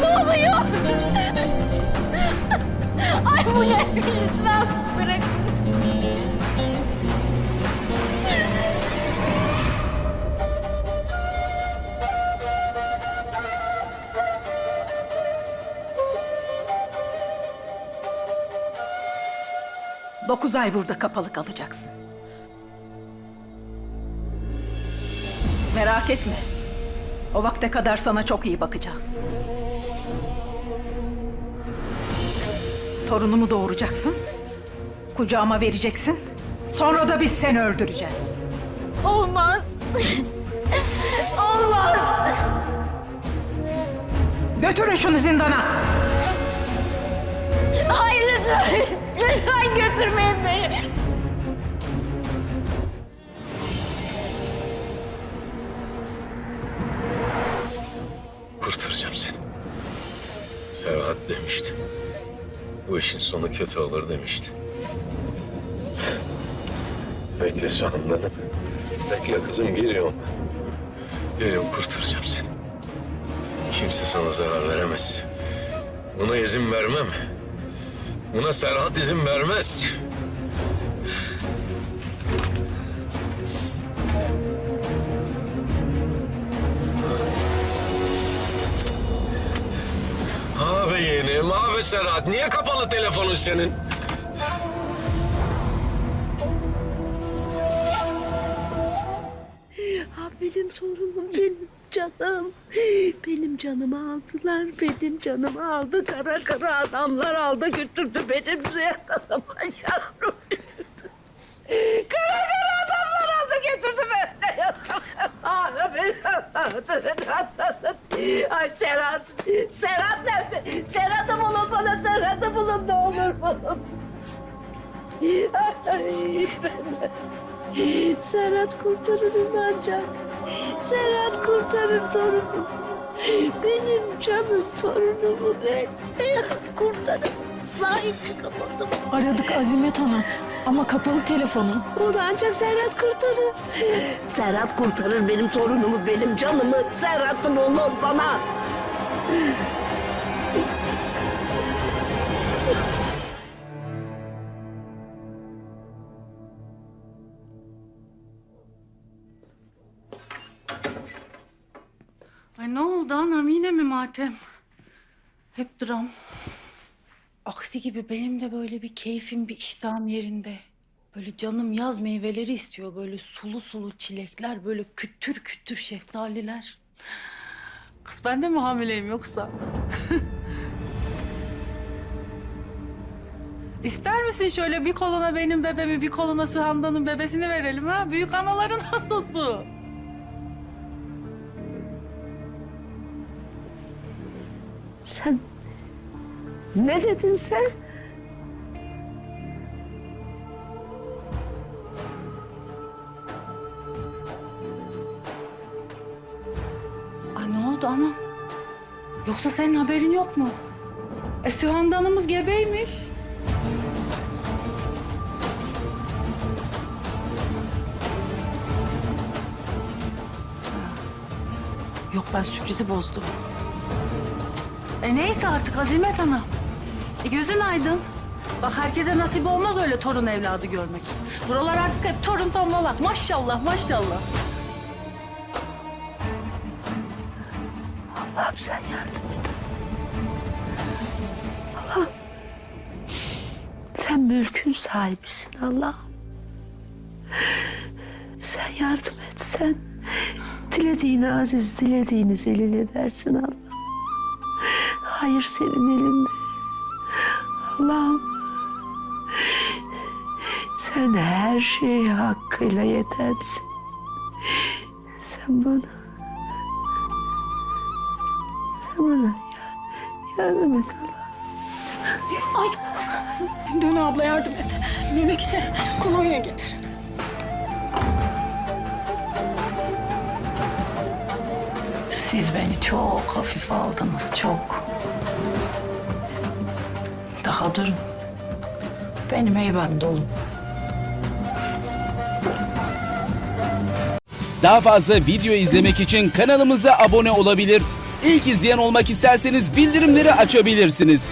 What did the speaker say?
Ne oluyor? Ay bu ne? Lütfen bırak. Dokuz ay burada kapalı kalacaksın. Merak etme. O vakte kadar sana çok iyi bakacağız. Torunumu doğuracaksın. Kucağıma vereceksin. Sonra da biz seni öldüreceğiz. Olmaz. Olmaz. Götürün şunu zindana. Hayır lütfen. Lütfen götürmeyin Kurtaracağım seni. Ferhat demişti. Bu işin sonu kötü olur demişti. Bekle sonundanım. Bekle kızım geliyorum. Geliyorum kurtaracağım seni. Kimse sana zarar veremez. Buna izin vermem. Buna Serhat izin vermez. Yeğenim, abi Serhat. Niye kapalı telefonun senin? Ha benim torunum benim canım. Benim canımı aldılar. Benim canımı aldı. Kara kara adamlar aldı götürdü benim Zeydan'ıma yavrum. Kara kara Ay Serhat. Serhat nerede? Serhat'ı bulun bana. Serhat'ı bulun ne olur bulun. Ay, ben... Serhat kurtarırım ancak. Serhat kurtarır torunumu. Benim canım torunumu ben kurtarır. Sahip çıkamadım. Aradık Azimet Hanım ama kapalı telefonu. Onu ancak Serhat kurtarır. Serhat kurtarır benim torunumu, benim canımı. Serhat'ı bulun bana. Ay ne oldu anam yine mi matem? Hep dram. Aksi gibi benim de böyle bir keyfim, bir iştahım yerinde. Böyle canım yaz meyveleri istiyor. Böyle sulu sulu çilekler, böyle kütür kütür şeftaliler. Kız ben de mi hamileyim yoksa? İster misin şöyle bir koluna benim bebeğimi, bir koluna Sühanda'nın bebesini verelim ha? Büyük anaların hasosu. Sen ne dedin sen? Ay ne oldu anam? Yoksa senin haberin yok mu? E Sühanda Hanım'ız gebeymiş. Yok ben sürprizi bozdum. E neyse artık Azimet Hanım. E gözün aydın. Bak herkese nasip olmaz öyle torun evladı görmek. Buralar artık hep torun tombalak. Maşallah maşallah. Allah'ım sen yardım et. Allah'ım. Sen mülkün sahibisin Allah'ım. Sen yardım et sen. Dilediğini aziz, dilediğini zelil edersin Allah. Hayır senin elinde. Allah'ım. Sen her şeyi hakkıyla yetersin. Sen bana sen bana ya- yardım et Allah. Dön abla yardım et. Mimekşe kolonya getir. Siz beni çok hafife aldınız, çok. Daha durun. Benim heybem dolu. Daha fazla video izlemek için kanalımıza abone olabilir. İlk izleyen olmak isterseniz bildirimleri açabilirsiniz.